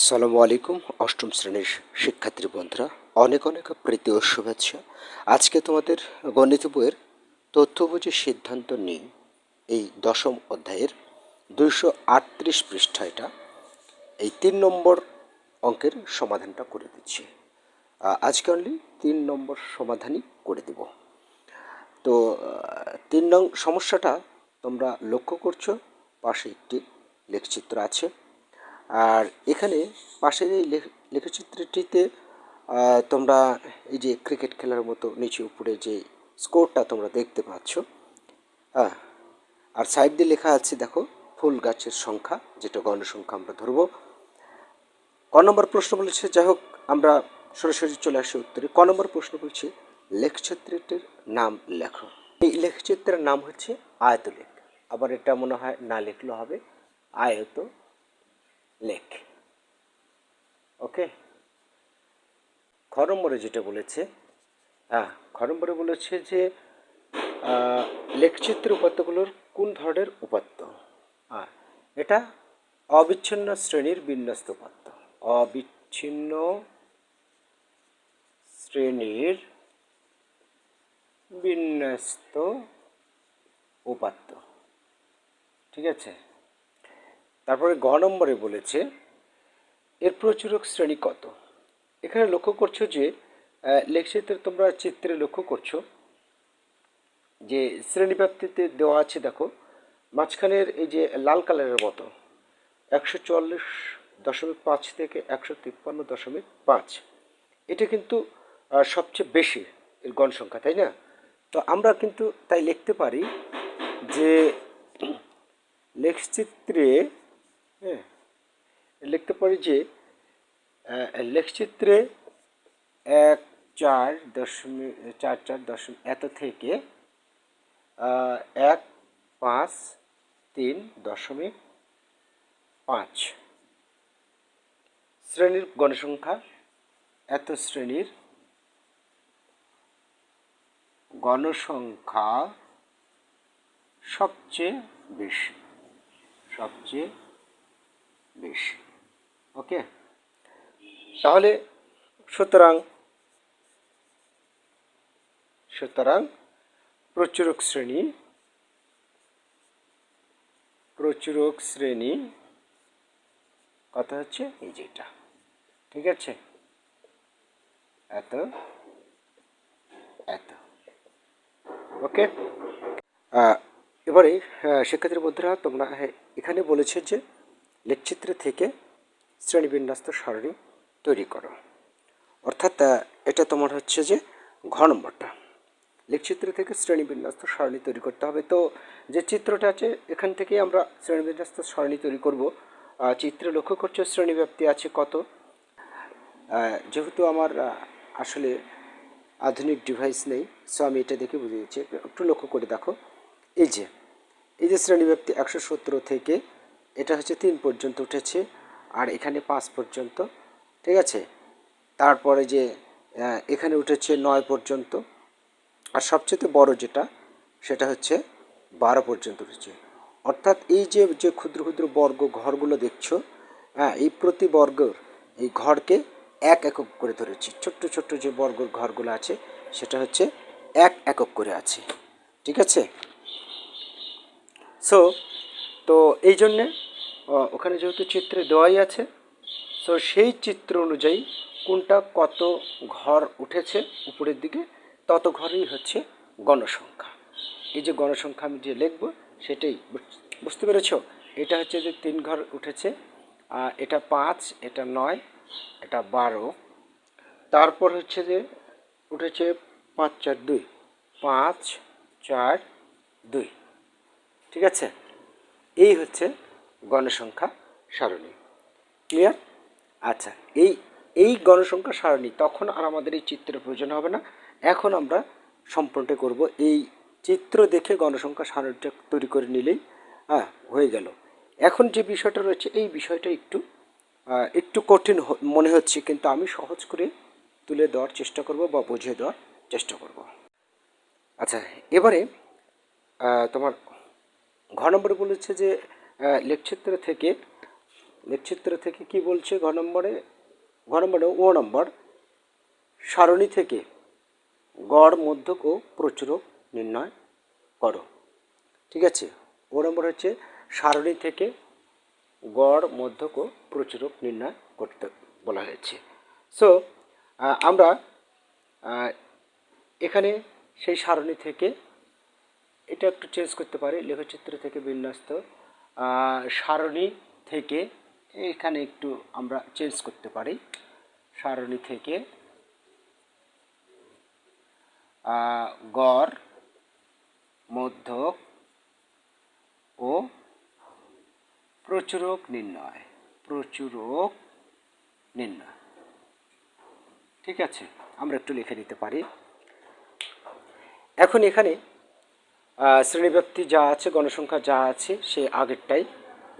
আসসালামু আলাইকুম, অষ্টম শ্রেণির শিক্ষার্থী বন্ধুরা। অনেক অনেক প্রীতি ও শুভেচ্ছা। আজকে তোমাদের গণিত বইয়ের তথ্য বুঝে সিদ্ধান্ত নিই। এই দশম অধ্যায়ের দুইশো আটত্রিশ পৃষ্ঠা এটা। এই তিন নম্বর অঙ্কের সমাধানটা করে দিচ্ছি। আজকে অনলি তিন নম্বর সমাধানই করে দেব। তো তিন নং সমস্যাটা তোমরা লক্ষ্য করছ। পাশে একটি লেখচিত্র আছে। আর এখানে পাশের এই লেখ- লেখচিত্রটিতে তোমরা এই যে ক্রিকেট খেলার মতো নিচে উপরে যে স্কোরটা তোমরা দেখতে পাচ্ছ হ্যাঁ আর সাইড দিয়ে লেখা আছে, দেখো, ফুল গাছের সংখ্যা, যেটা গণসংখ্যা আমরা ধরবো। ক নম্বর প্রশ্ন বলেছে, যাই হোক, আমরা সরাসরি চলে আসি উত্তরে। ক নম্বর প্রশ্ন বলছে লেখচিত্রটির নাম লেখো। এই লেখচিত্রের নাম হচ্ছে আয়তলেখ। আবার এটা মনে হয় না লিখলে হবে, আয়ত লেখ ওকে খ নম্বরে যেটা বলেছে হ্যাঁ খ নম্বরে বলেছে যে আহ, লেখচিত্রের উপাত্তগুলোর কোন ধরনের উপাত্ত? হ্যাঁ এটা অবিচ্ছিন্ন শ্রেণির বিন্যস্ত উপাত্ত। অবিচ্ছিন্ন শ্রেণির বিন্যস্ত উপাত্ত। ঠিক আছে? তারপরে গ নম্বরে বলেছে, এর প্রচুরক শ্রেণি কত? এখানে লক্ষ্য করছ যে লেখচিত্রে তোমরা চিত্রে লক্ষ্য করছ যে, শ্রেণীব্যাপ্তিতে দেওয়া আছে, দেখো, মাঝখানের এই যে লাল কালারের মতো, একশো চুয়াল্লিশ দশমিক পাঁচ থেকে একশো তিপ্পান্ন দশমিক পাঁচ। এটা কিন্তু সবচেয়ে বেশি এর গণসংখ্যা তাই না? তো আমরা কিন্তু তাই লিখতে পারি যে, লেখচিত্রে হ্যাঁ লিখতে পারি যে লেখচিত্রে এক চার দশমিক চার চার দশমিক এত থেকে এক পাঁচ তিন দশমিক পাঁচ। শ্রেণির গণসংখ্যা, এত শ্রেণির গণসংখ্যা সবচেয়ে বেশি, সবচেয়ে বেশি। ওকে? তাহলে সুতরাং সুতরাং প্রচুরক শ্রেণি প্রচুরক শ্রেণি কথা হচ্ছে এই যেটা ঠিক আছে? এত এত। ওকে? এবারে শিক্ষার্থীর শিক্ষার্থী বন্ধুরা তোমরা হ্যাঁ, এখানে বলেছে যে লেখচিত্র থেকে শ্রেণীবিন্যস্ত সারণী তৈরি করো। অর্থাৎ এটা তোমার হচ্ছে যে ঘ নম্বরটা। লেখচিত্র থেকে শ্রেণীবিন্যস্ত সারণী তৈরি করতে হবে। তো যে চিত্রটা আছে, এখান থেকেই আমরা শ্রেণীবিন্যস্ত সারণী তৈরি করব। চিত্রে লক্ষ্য করছ শ্রেণীব্যাপ্তি আছে কত? যেহেতু আমার আসলে আধুনিক ডিভাইস নেই সো আমি এটা দেখে বুঝে দিচ্ছি। একটু লক্ষ্য করে দেখো। এই যে এই যে শ্রেণীব্যাপ্তি একশো সতেরো থেকে এটা হচ্ছে তিন পর্যন্ত উঠেছে আর এখানে পাঁচ পর্যন্ত, ঠিক আছে? তারপরে যে এখানে উঠেছে নয় পর্যন্ত, আর সবচেয়ে বড় যেটা, সেটা হচ্ছে বারো পর্যন্ত উঠেছে। অর্থাৎ এই যে যে ক্ষুদ্র ক্ষুদ্র বর্গ ঘরগুলো দেখছ হ্যাঁ এই প্রতি বর্গর, এই ঘরকে এক একক করে ধরেছি। ছোট্ট ছোট্ট যে বর্গর ঘরগুলো আছে, সেটা হচ্ছে এক একক করে আছে, ঠিক আছে? সো তো এই জন্যে ওখানে যেহেতু চিত্রে দেওয়াই আছে সো সেই চিত্র অনুযায়ী কোনটা কত ঘর উঠেছে উপরের দিকে, তত ঘরই হচ্ছে গণসংখ্যা। এই যে গণসংখ্যা আমি যে লিখব, সেটাই, বুঝ- বুঝতে পেরেছ? এটা হচ্ছে যে তিন ঘর উঠেছে এটা পাঁচ, এটা নয়, এটা বারো, তারপর হচ্ছে যে উঠেছে পাঁচ, চার, দুই, পাঁচ, চার, দুই, ঠিক আছে? এই হচ্ছে গণসংখ্যা সারণী। ক্লিয়ার আচ্ছা এই এই গণসংখ্যা সারণী, তখন আর আমাদের এই চিত্রের প্রয়োজন হবে না। এখন আমরা সম্পূর্ণ করব। এই চিত্র দেখে গণসংখ্যা সারণীটা তৈরি করে নিলেই হ্যাঁ হয়ে গেল। এখন যে বিষয়টা রয়েছে, এই বিষয়টা একটু একটু কঠিন মনে হচ্ছে, কিন্তু আমি সহজ করে তুলে দেওয়ার চেষ্টা করব বা বুঝিয়ে দেওয়ার চেষ্টা করব। আচ্ছা এবারে তোমার ঘ নম্বরে বলেছে যে লেখচিত্র থেকে লেখচিত্র থেকে কি বলছে ঘ নম্বরে? ঘ নম্বরে ও নম্বর, সারণী থেকে গড়, মধ্যক ও প্রচুরক নির্ণয় করো। ঠিক আছে? ও নম্বর হচ্ছে সারণী থেকে গড়, মধ্যক ও প্রচুরক নির্ণয় করতে বলা হয়েছে। সো আমরা এখানে সেই সারণী থেকে এটা একটু চেঞ্জ করতে পারি, লেখচিত্র থেকে বিন্যস্ত। সারণী থেকে এখানে একটু আমরা চেঞ্জ করতে পারি। সারণী থেকে গড়, মধ্যক ও প্রচুরক নির্ণয় প্রচুরক নির্ণয়। ঠিক আছে, আমরা একটু লিখে নিতে পারি। এখন এখানে শ্রেণীব্যক্তি যা আছে, গণসংখ্যা যা আছে সে আগেরটাই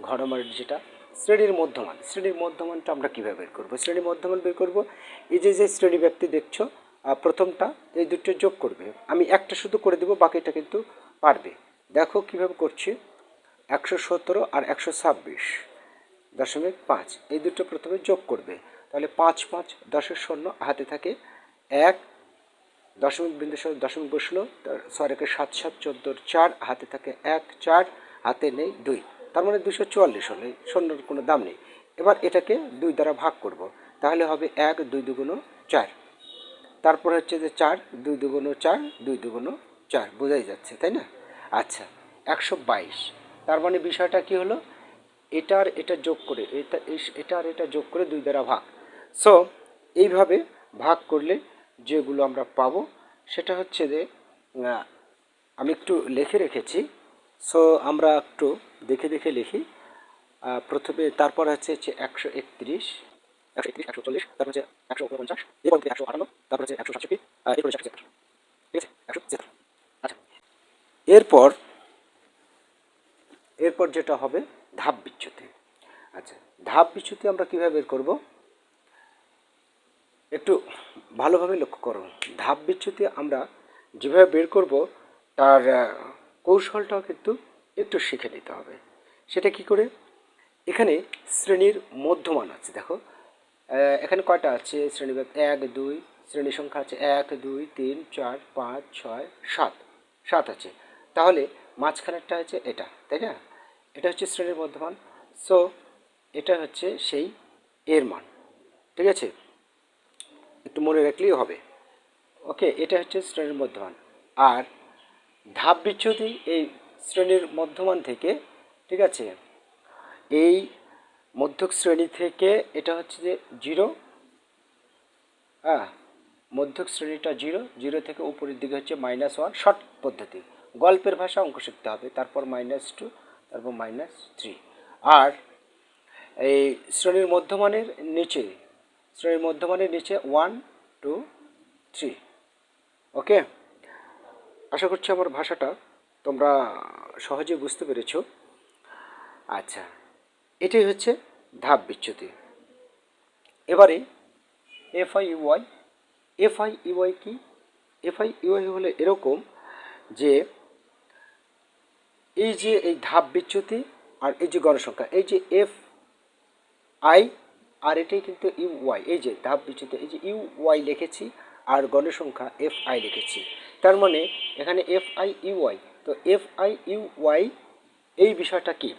ঘরমার যেটা, শ্রেণির মধ্যমান। শ্রেণির মধ্যমানটা আমরা কীভাবে বের করব? শ্রেণির মধ্যমান বের করব, এই যে যে শ্রেণি ব্যক্তি দেখছ প্রথমটা, এই দুটো যোগ করবে। আমি একটা শুধু করে দেবো, বাকিটা কিন্তু পারবে। দেখো কীভাবে করছি, একশো সতেরো আর একশো ছাব্বিশ দশমিক পাঁচ, এই দুটো প্রথমে যোগ করবে। তাহলে পাঁচ পাঁচ দশের শূন্য, হাতে থাকে এক দশমিক বিন্দু সহ দশমিক বসল ছয়কে সাত সাত চোদ্দোর চার, হাতে থাকে এক, চার, হাতে নেই দুই। তার মানে দুশো চুয়াল্লিশ হলে শূন্যর কোনো দাম নেই। এবার এটাকে দুই দ্বারা ভাগ করব। তাহলে হবে এক, দুই দুগুণ চার। তারপর হচ্ছে যে চার, দুই দুগুণ চার, দুই দুগুণ চার। বোঝাই যাচ্ছে, তাই না? আচ্ছা একশো বাইশ। তার মানে বিষয়টা কি হলো? এটার এটা যোগ করে, এটা এটা আর এটা যোগ করে দুই দ্বারা ভাগ। সো এইভাবে ভাগ করলে যেগুলো আমরা পাবো, সেটা হচ্ছে যে আমি একটু লিখে রেখেছি। সো আমরা একটু দেখে দেখে লিখি। প্রথমে তারপর হচ্ছে হচ্ছে একশো একত্রিশ একশো একত্রিশ, একশো চল্লিশ, তারপর হচ্ছে একশো উনপঞ্চাশ, এরপর একশো আটান্ন, তারপর হচ্ছে একশো সাতষট্টি এরপর ঠিক আছে? একশো ছিয়াত্তর। আচ্ছা। এরপর এরপর যেটা হবে ধাপ বিচ্ছুতি আচ্ছা ধাপ বিচ্যুতি আমরা কীভাবে বের করব? একটু ভালোভাবে লক্ষ্য করো। ধাপ বিচ্যুতি আমরা যেভাবে বের করব, তার কৌশলটাও কিন্তু একটু শিখে নিতে হবে। সেটা কি করে? এখানে শ্রেণির মধ্যমান আছে, দেখো। এখানে কয়টা আছে? শ্রেণি এক, দুই, শ্রেণি সংখ্যা আছে এক, দুই, তিন, চার, পাঁচ, ছয়, সাত সাত আছে। তাহলে মাঝখানেরটা হচ্ছে এটা, তাই না? এটা হচ্ছে শ্রেণির মধ্যমান। সো এটা হচ্ছে সেই এর মান, ঠিক আছে? একটু মনে রাখলেই হবে। ওকে, এটা হচ্ছে শ্রেণির মধ্যমান। আর ধাপ বিচ্যুতি এই শ্রেণির মধ্যমান থেকে, ঠিক আছে? এই মধ্যক শ্রেণি থেকে এটা হচ্ছে যে জিরো। হ্যাঁ মধ্যক শ্রেণীটা জিরো। জিরো থেকে উপরের দিকে হচ্ছে মাইনাস ওয়ান শর্ট পদ্ধতি। গল্পের ভাষা অঙ্ক শিখতে হবে, তারপর মাইনাস টু তারপর মাইনাস থ্রি আর এই শ্রেণির মধ্যমানের নিচে শ্রেণির মধ্যমানের নিচে ওয়ান টু থ্রি ওকে আশা করছি আমার ভাষাটা তোমরা সহজে বুঝতে পেরেছ। আচ্ছা এটাই হচ্ছে ধাপ বিচ্যুতি। এবারে F I U I F I U I কি? এফ আই ইউআই হলে এরকম যে, এই যে এই ধাপ বিচ্যুতি আর এই যে গণসংখ্যা, এই যে এফ আই আর এটাই কিন্তু ইউ ওয়াই এই যে ধাপ বিচ্যুতি, এই যে ইউ ওয়াই লিখেছি আর গণসংখ্যা এফ আই লিখেছি। তার মানে এখানে এফ আই ইউ ওয়াই তো এফ আই ইউ ওয়াই এই বিষয়টা কি?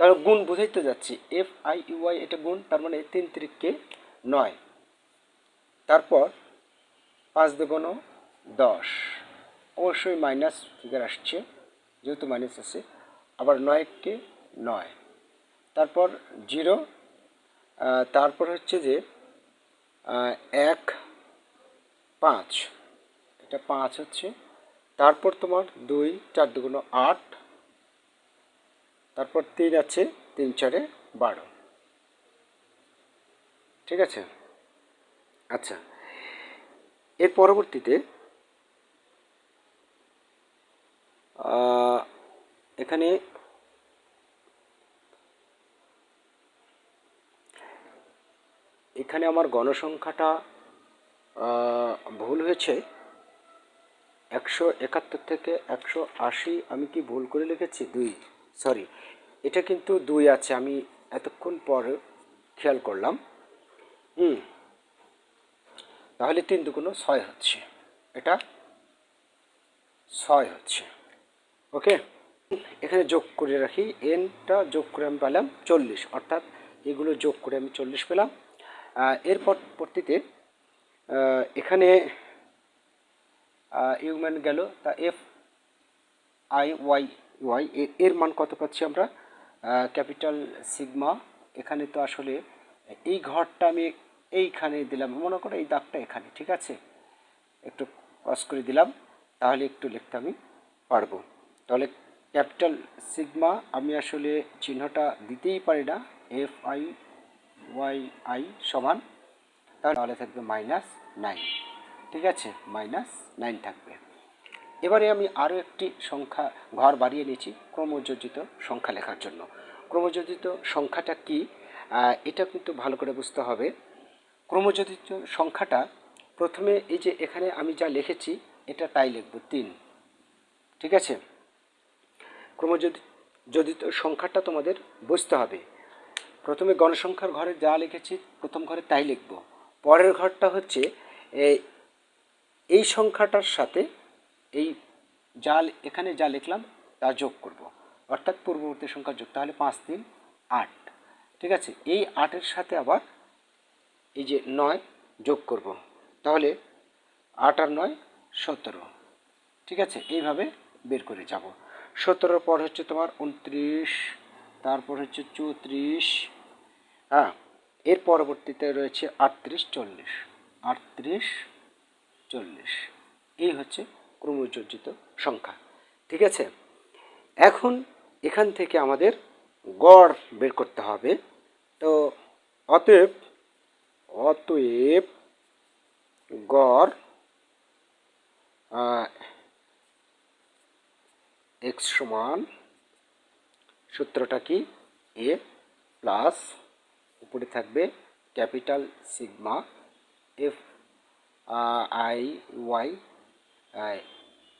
তার গুণ বুঝাইতে যাচ্ছি। এফ আই ইউ ওয়াই এটা গুণ, তার মানে তিন তিরিককে নয়। তারপর পাঁচ দেবন দশ। অবশ্যই মাইনাস ফিগার আসছে, যেহেতু মাইনাস আছে, আবার নয়কে নয়। তারপর জিরো তারপর হচ্ছে যে এক পাঁচ। এটা পাঁচ হচ্ছে। তারপর তোমার দুই, চার দুগুণ আট। তারপর তিন আছে, তিন চারে বারো। ঠিক আছে? আচ্ছা। এর পরবর্তীতে এখানে এখানে আমার গণসংখ্যাটা ভুল হয়েছে। একশো একাত্তর থেকে একশো আশি আমি কি ভুল করে লিখেছি? দুই সরি এটা কিন্তু দুই আছে, আমি এতক্ষণ পরে খেয়াল করলাম। হুম। তাহলে তিন দুগুণ ছয় হচ্ছে। এটা ছয় হচ্ছে। ওকে? এখানে যোগ করে রাখি, এনটা যোগ করে আমি পেলাম চল্লিশ, অর্থাৎ এগুলো যোগ করে আমি চল্লিশ পেলাম। এর পরবর্তীতে এখানে ইউম্যান গেল, তা এফ আই ওয়াই ওয়াই এর মান কত পাচ্ছি আমরা? ক্যাপিটাল সিগমা এখানে তো আসলে এই ঘরটা আমি এইখানে দিলাম, মনে করো এই দাগটা এখানে, ঠিক আছে? একটু ক্রস করে দিলাম, তাহলে একটু লিখতে আমি পারব। তাহলে ক্যাপিটাল সিগমা আমি আসলে চিহ্নটা দিতেই পারি না এফ আই ওয়াই আই সমান, তাহলে থাকবে মাইনাস নাইন। ঠিক আছে? মাইনাস নাইন থাকবে। এবারে আমি আরও একটি সংখ্যা ঘর বাড়িয়ে নিয়েছি, ক্রমযোজিত সংখ্যা লেখার জন্য। ক্রমযোজিত সংখ্যাটা কি? এটা কিন্তু ভালো করে বুঝতে হবে। ক্রমযোজিত সংখ্যাটা প্রথমে এই যে এখানে আমি যা লিখেছি, এটা তাই লিখব, তিন। ঠিক আছে? ক্রমযোজিত যোজিত সংখ্যাটা তোমাদের বুঝতে হবে। প্রথমে গণসংখ্যার ঘরে যা লিখেছি, প্রথম ঘরে তাই লিখব। পরের ঘরটা হচ্ছে এই সংখ্যাটার সাথে এই যা এখানে যা লিখলাম, তা যোগ করব। অর্থাৎ পূর্ববর্তী সংখ্যা যোগ, তাহলে পাঁচ, তিন, আট। ঠিক আছে? এই আটের সাথে আবার এই যে নয় যোগ করব। তাহলে আট আর নয়, সতেরো। ঠিক আছে? এইভাবে বের করে যাব। সতেরোর পর হচ্ছে তোমার উনত্রিশ তারপর হচ্ছে চৌত্রিশ হ্যাঁ এর পরবর্তীতে রয়েছে আটত্রিশ চল্লিশ। আটত্রিশ চল্লিশ। এই হচ্ছে ক্রমযোজিত সংখ্যা। ঠিক আছে? এখন এখান থেকে আমাদের গড় বের করতে হবে। তো অতএব অতএব গড় এক্স সমান সূত্রটা কি? এ প্লাস উপরে থাকবে capital sigma F I Y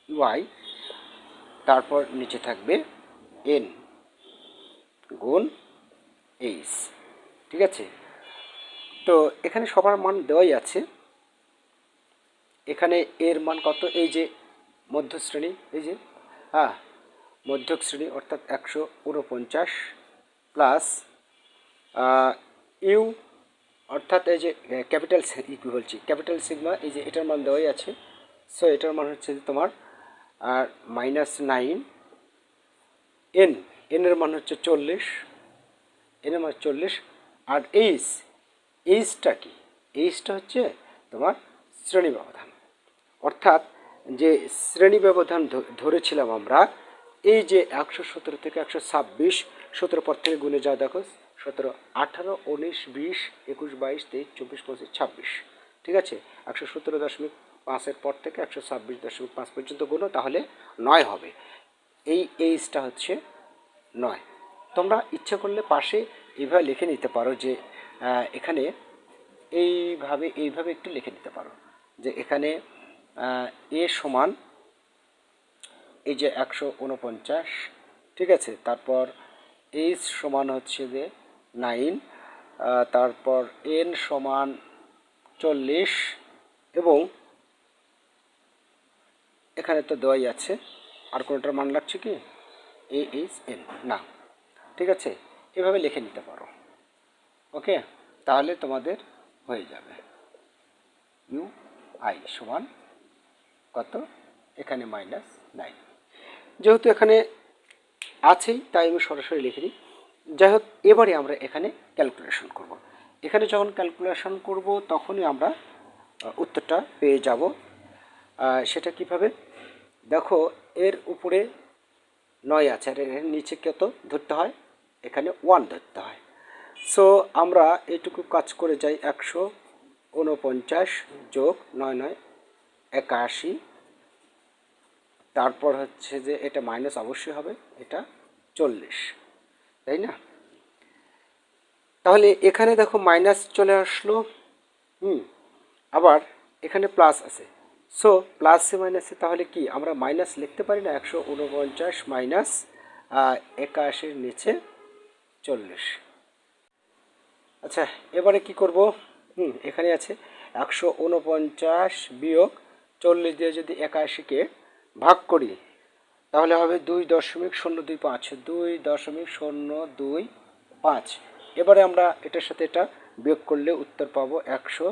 Y তারপর নিচে থাকবে এন গুণ এইচ ঠিক আছে? তো এখানে সবার মান দেওয়াই আছে। এখানে এর মান কত? এই যে মধ্যশ্রেণী এই যে হ্যাঁ মধ্যক শ্রেণি, অর্থাৎ একশো উনপঞ্চাশ প্লাস ইউ, অর্থাৎ এই যে ক্যাপিটাল ই, কী বলছি? ক্যাপিটাল সিগমা, এই যে এটার মান দেওয়াই আছে। সো এটার মান হচ্ছে যে তোমার, আর মাইনাস নাইন এন এনের মান হচ্ছে চল্লিশ এনের মান চল্লিশ, আর এইচ এইচটা কি? এইচটা হচ্ছে তোমার শ্রেণি ব্যবধান। অর্থাৎ যে শ্রেণি ব্যবধান ধরেছিলাম আমরা, এই যে একশো সতেরো থেকে একশো ছাব্বিশ, সতেরো পর থেকে গুণে যা দেখো সতেরো, আঠারো, উনিশ, বিশ, একুশ, বাইশ, তেইশ, চব্বিশ, পঁচিশ, ছাব্বিশ। ঠিক আছে? একশো সতেরো দশমিক পাঁচের পর থেকে একশো ছাব্বিশ দশমিক পাঁচ পর্যন্ত গুণো, তাহলে নয় হবে। এই এইচটা হচ্ছে নয়। তোমরা ইচ্ছে করলে পাশে এইভাবে লিখে নিতে পারো যে এখানে এইভাবে এইভাবে একটু লিখে নিতে পারো যে এখানে এ সমান এই যে একশো উনপঞ্চাশ ঠিক আছে? তারপর এইচ সমান হচ্ছে যে নাইন তারপর এন সমান চল্লিশ, এবং এখানে তো দেওয়াই আছে। আর কোনোটার মান লাগছে কি? এ এইচ এন না। ঠিক আছে? এভাবে লিখে নিতে পারো। ওকে? তাহলে তোমাদের হয়ে যাবে। ইউ আই সমান কত? এখানে মাইনাস নাইন। যেহেতু এখানে আছেই, তাই আমি সরাসরি লিখে দিই যাই হোক, এবারে আমরা এখানে ক্যালকুলেশন করব। এখানে যখন ক্যালকুলেশন করব, তখনই আমরা উত্তরটা পেয়ে যাব। সেটা কীভাবে? দেখো, এর উপরে নয় আছে, আর এর নিচে কত ধরতে হয়? এখানে ওয়ান ধরতে হয়। সো আমরা এটুকু কাজ করে যাই, একশো উনপঞ্চাশ যোগ নয় নয় একাশি। তারপর হচ্ছে যে এটা মাইনাস অবশ্যই হবে, এটা চল্লিশ। তাই না? তাহলে এখানে দেখো মাইনাস চলে আসলো, হুম, আবার এখানে প্লাস আছে। সো প্লাসে মাইনাসে তাহলে কি? আমরা মাইনাস লিখতে পারি না, একশো উনপঞ্চাশ মাইনাস একাশির নিচে চল্লিশ। আচ্ছা এবারে কি করব? হুম, এখানে আছে একশো উনপঞ্চাশ বিয়োগ চল্লিশ দিয়ে যদি একাশিকে ভাগ করি তাহলে হবে দুই দশমিক শূন্য দুই পাঁচ, দুই দশমিক শূন্য দুই পাঁচ। এবারে আমরা এটার সাথে এটা বিয়োগ করলে উত্তর পাবো একশো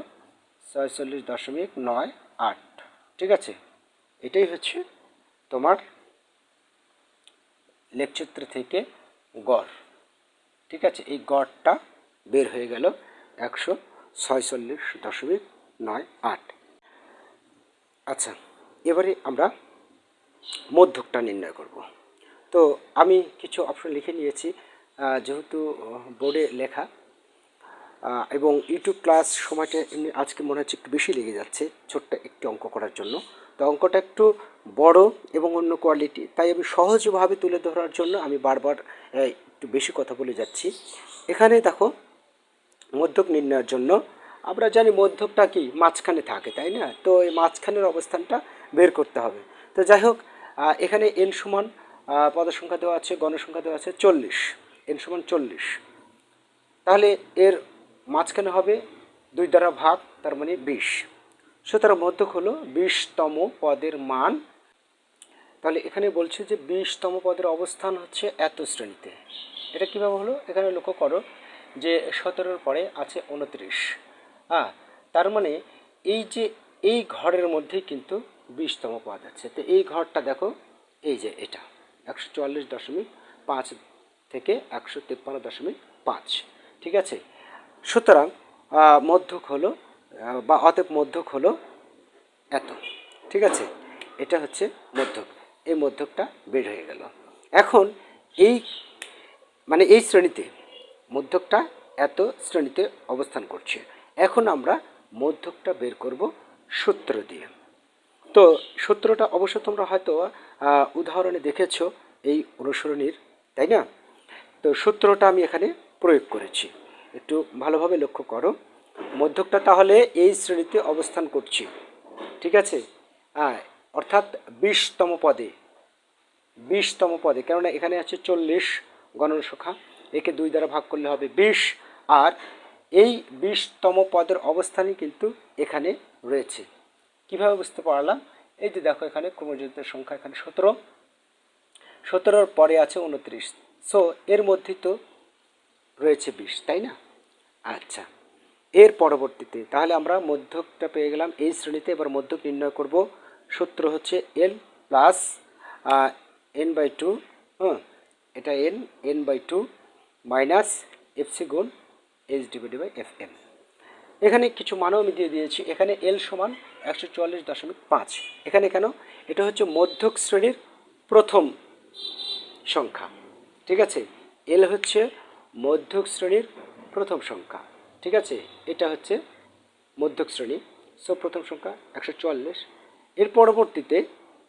ছয়চল্লিশ দশমিক নয় আট। ঠিক আছে? এটাই হচ্ছে তোমার লেখচিত্র থেকে গড়। ঠিক আছে? এই গড়টা বের হয়ে গেল একশো ছয়চল্লিশ দশমিক নয় আট। আচ্ছা এবারে আমরা মধ্যকটা নির্ণয় করব। তো আমি কিছু অপশন লিখে নিয়েছি যেহেতু বোর্ডে লেখা এবং ইউটিউব ক্লাস সময়টা এমনি আজকে মনে হচ্ছে একটু বেশি লেগে যাচ্ছে ছোট্ট একটি অঙ্ক করার জন্য। তো অঙ্কটা একটু বড় এবং অন্য কোয়ালিটি, তাই আমি সহজভাবে তুলে ধরার জন্য আমি বারবার একটু বেশি কথা বলে যাচ্ছি। এখানে দেখো, মধ্যক নির্ণয়ের জন্য আমরা জানি মধ্যকটা কি, মাঝখানে থাকে, তাই না? তো এই মাঝখানের অবস্থানটা বের করতে হবে। তো যাই হোক এখানে এন সমান পদের সংখ্যা দেওয়া আছে, গণসংখ্যা দেওয়া আছে চল্লিশ। এন সমান চল্লিশ। তাহলে এর মাঝখানে হবে দুই দ্বারা ভাগ, তার মানে বিশ। সুতরাং মধ্যক হলো বিশতম পদের মান। তাহলে এখানে বলছে যে বিশতম পদের অবস্থান হচ্ছে এত শ্রেণীতে। এটা কীভাবে হলো? এখানে লক্ষ্য করো যে সতেরোর পরে আছে উনত্রিশ। হ্যাঁ তার মানে এই যে এই ঘরের মধ্যেই কিন্তু বিশতম পদ আছে। তো এই ঘরটা দেখো, এই যে এটা, একশো চুয়াল্লিশ দশমিক পাঁচ থেকে একশো তিপ্পান্ন দশমিক পাঁচ। ঠিক আছে? সুতরাং মধ্যক হলো বা অতএব মধ্যক হলো এত। ঠিক আছে? এটা হচ্ছে মধ্যক। এই মধ্যকটা বের হয়ে গেল। এখন এই মানে এই শ্রেণীতে মধ্যকটা এত শ্রেণীতে অবস্থান করছে। এখন আমরা মধ্যকটা বের করব সূত্র দিয়ে। তো সূত্রটা অবশ্য তোমরা হয়তো উদাহরণে দেখেছ এই অনুসরণীর, তাই না? তো সূত্রটা আমি এখানে প্রয়োগ করেছি। একটু ভালোভাবে লক্ষ্য করো। মধ্যকটা তাহলে এই শ্রেণীতে অবস্থান করছি। ঠিক আছে? অর্থাৎ বিশতম পদে। বিশতম পদে, কেননা এখানে আছে চল্লিশ গণসংখ্যা একে দুই দ্বারা ভাগ করলে হবে বিশ। আর এই বিশতম পদের অবস্থানই কিন্তু এখানে রয়েছে। কীভাবে বুঝতে পারলাম? এই যে দেখো এখানে ক্রমযুক্ত সংখ্যা এখানে সতেরো। সতেরোর পরে আছে উনত্রিশ। সো এর মধ্যে তো রয়েছে বিশ, তাই না? আচ্ছা। এর পরবর্তীতে তাহলে আমরা মধ্যকটা পেয়ে গেলাম এই শ্রেণীতে। এবার মধ্যক নির্ণয় করব। সূত্র হচ্ছে L plus N by two হ্যাঁ এটা N N by two minus F C গুণ H divided by F M এখানে কিছু মানও আমি দিয়ে দিয়েছি। এখানে এল সমান একশো চুয়াল্লিশ দশমিক পাঁচ। এখানে কেন? এটা হচ্ছে মধ্যক শ্রেণির প্রথম সংখ্যা। ঠিক আছে? এল হচ্ছে মধ্যক শ্রেণির প্রথম সংখ্যা। ঠিক আছে? এটা হচ্ছে মধ্যক শ্রেণি। সো প্রথম সংখ্যা একশো চুয়াল্লিশ। এর পরবর্তীতে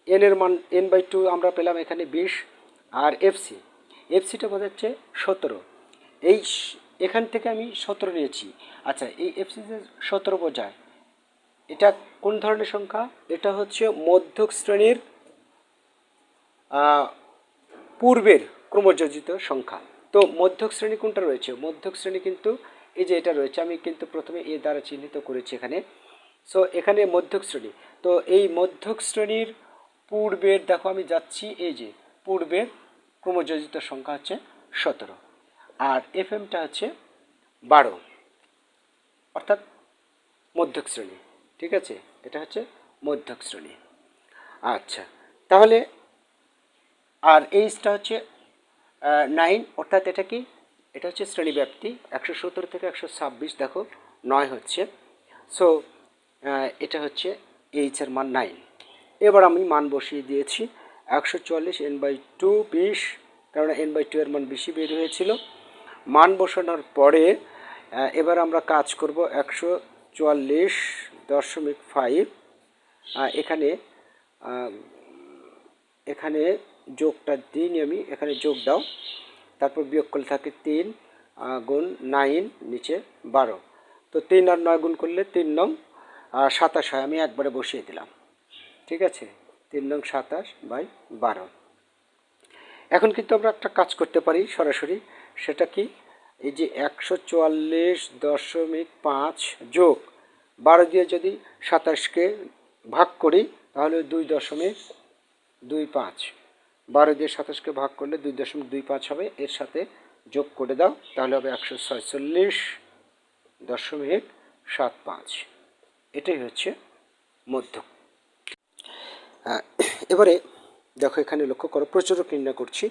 এন এর মান এন বাই টু আমরা পেলাম এখানে বিশ আর এফসি এফসিটা বোঝাচ্ছে সতেরো। এই এখান থেকে আমি সতেরো নিয়েছি। আচ্ছা এই এফসিজে সতেরো বোঝায়। এটা কোন ধরনের সংখ্যা? এটা হচ্ছে মধ্যক শ্রেণির পূর্বের ক্রমযোজিত সংখ্যা। তো মধ্যক শ্রেণি কোনটা রয়েছে? মধ্যক শ্রেণি কিন্তু এই যে এটা রয়েছে, আমি কিন্তু প্রথমে এ দ্বারা চিহ্নিত করেছি এখানে। সো এখানে মধ্যক শ্রেণি। তো এই মধ্যক শ্রেণির পূর্বের, দেখো আমি যাচ্ছি, এই যে পূর্বের ক্রমযোজিত সংখ্যা হচ্ছে সতেরো। আর এফ এমটা হচ্ছে বারো, অর্থাৎ মধ্যক শ্রেণি, ঠিক আছে? এটা হচ্ছে মধ্যক শ্রেণি। আচ্ছা তাহলে আর এইচটা হচ্ছে নাইন অর্থাৎ এটা কি? এটা হচ্ছে শ্রেণীব্যাপ্তি, একশো সত্তর থেকে একশো ছাব্বিশ, দেখো, নয় হচ্ছে। সো এটা হচ্ছে এইচের মান নাইন এবার আমি মান বসিয়ে দিয়েছি, একশো চুয়াল্লিশ এন বাই টু বিশ কারণ এন বাই টু এর মান বেশি বের হয়েছিল। মান বসানোর পরে এবার আমরা কাজ করব একশো চুয়াল্লিশ দশমিক ফাইভ এখানে এখানে যোগটা দিন আমি, এখানে যোগ দাও। তারপর বিয়োগ করলে থাকে তিন গুণ নাইন নিচে বারো। তো তিন আর নয় গুণ করলে তিন নং সাতাশ হয়, আমি একবারে বসিয়ে দিলাম। ঠিক আছে? তিন নং সাতাশ বাই বারো। এখন কিন্তু আমরা একটা কাজ করতে পারি সরাসরি। সেটা কি? এই যে একশো চুয়াল্লিশ দশমিক পাঁচ যোগ বারো দিয়ে যদি সাতাশকে ভাগ করি, তাহলে দুই দশমিক দুই পাঁচ। বারো দিয়ে সাতাশকে ভাগ করলে দুই দশমিক দুই পাঁচ হবে, এর সাথে যোগ করে দাও, তাহলে হবে একশো ছয়চল্লিশ দশমিক সাত পাঁচ। এটাই হচ্ছে মধ্য। এবারে দেখো এখানে লক্ষ্য করো প্রচুরক নির্ণয় করছি।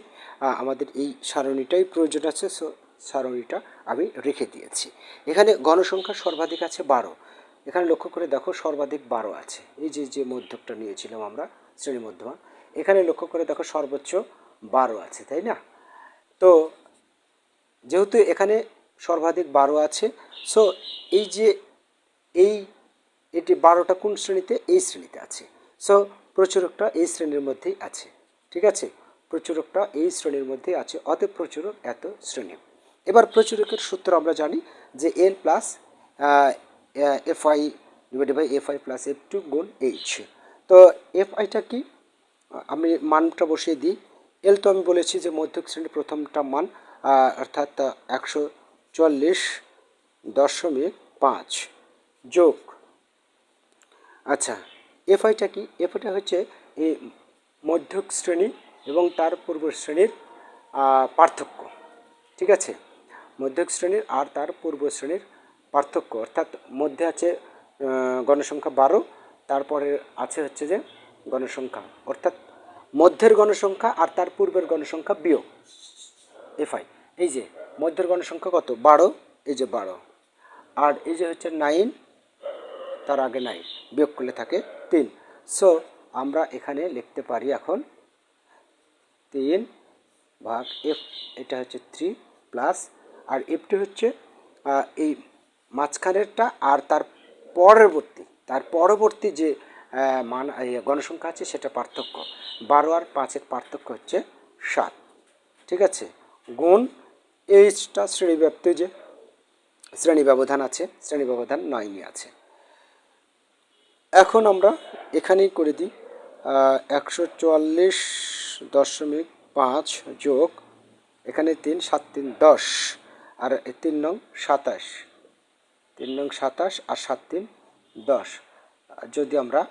আমাদের এই সারণীটাই প্রয়োজন আছে, সো সারণীটা আমি রেখে দিয়েছি। এখানে গণসংখ্যা সর্বাধিক আছে বারো। এখানে লক্ষ্য করে দেখো সর্বাধিক বারো আছে। এই যে যে মধ্যকটা নিয়েছিলাম আমরা শ্রেণি মধ্যমা এখানে লক্ষ্য করে দেখো সর্বোচ্চ বারো আছে, তাই না? তো যেহেতু এখানে সর্বাধিক বারো আছে, সো এই যে, এই, এটি বারোটা কোন শ্রেণীতে? এই শ্রেণীতে আছে। সো প্রচুরকটা এই শ্রেণির মধ্যেই আছে, ঠিক আছে? প্রচুরকটা এই শ্রেণির মধ্যে আছে, অতএব প্রচুরক এত শ্রেণি। এবার প্রচুরকের সূত্র আমরা জানি যে L plus F I divided by F I plus F two গুণ এইচ তো এফ আইটা কি? আমি মানটা বসিয়ে দিই। এল তো আমি বলেছি যে মধ্যক শ্রেণির প্রথমটা মান অর্থাৎ একশো চল্লিশ দশমিক পাঁচ যোগ। আচ্ছা এফআইটা কি? এফআইটা হচ্ছে এই মধ্যক শ্রেণি এবং তার পূর্ব শ্রেণির পার্থক্য। ঠিক আছে? মধ্যক শ্রেণির আর তার পূর্ব শ্রেণির পার্থক্য। অর্থাৎ মধ্যে আছে গণসংখ্যা বারো, তারপরে আছে হচ্ছে যে গণসংখ্যা। অর্থাৎ মধ্যের গণসংখ্যা আর তার পূর্বের গণসংখ্যা বিয়োগ। এফআই এই যে মধ্যের গণসংখ্যা কত? বারো, এই যে বারো। আর এই যে হচ্ছে নাইন, তার আগে নাই বিয়োগ করলে থাকে তিন। সো আমরা এখানে লিখতে পারি এখন তিন ভাগ এফ এটা হচ্ছে থ্রি প্লাস আর এফটি হচ্ছে এই মাঝখানেরটা আর তার পরবর্তী তার পরবর্তী যে মান গণসংখ্যা আছে সেটা পার্থক্য। বারো আর পাঁচের পার্থক্য হচ্ছে সাত। ঠিক আছে? গুণ এইচটা শ্রেণীব্যাপ্ত যে, শ্রেণি ব্যবধান আছে, শ্রেণি ব্যবধান নয়নি আছে। এখন আমরা এখানেই করে দিই। একশো চুয়াল্লিশ দশমিক পাঁচ যোগ, এখানে তিন সাত তিন দশ, আর তিন নং সাতাশ। তিন নং সাতাশ আর সাত তিন দশ। যদি আমরা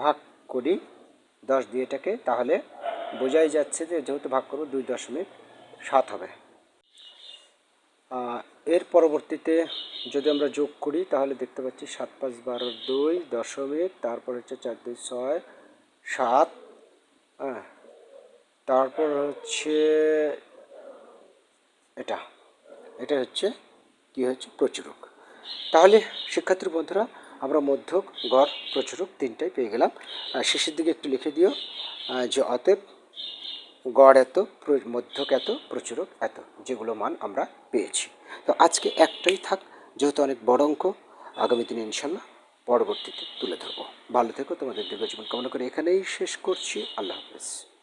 ভাগ করি দশ দিয়ে এটাকে, তাহলে বোঝাই যাচ্ছে যে যেহেতু ভাগ করব দুই দশমিক সাত হবে। এর পরবর্তীতে যদি আমরা যোগ করি, তাহলে দেখতে পাচ্ছি সাত পাঁচ বারো দুই দশমিক, তারপর হচ্ছে চার দুই ছয় সাত। হ্যাঁ তারপর হচ্ছে এটা এটা হচ্ছে কি হচ্ছে? প্রচুরক। তাহলে শিক্ষার্থী বন্ধুরা, আমরা মধ্যক, গড়, প্রচুরক তিনটাই পেয়ে গেলাম। শেষের দিকে একটু লিখে দিও যে অতএব গড় এত মধ্যক এত প্রচুরক এত, যেগুলো মান আমরা পেয়েছি। তো আজকে একটাই থাক, যেহেতু অনেক বড় অঙ্ক, আগামী দিনে ইনশাল্লাহ পরবর্তীতে তুলে ধরবো। ভালো থেকো, তোমাদের দীর্ঘজীবন কামনা করে এখানেই শেষ করছি। আল্লাহ হাফেজ।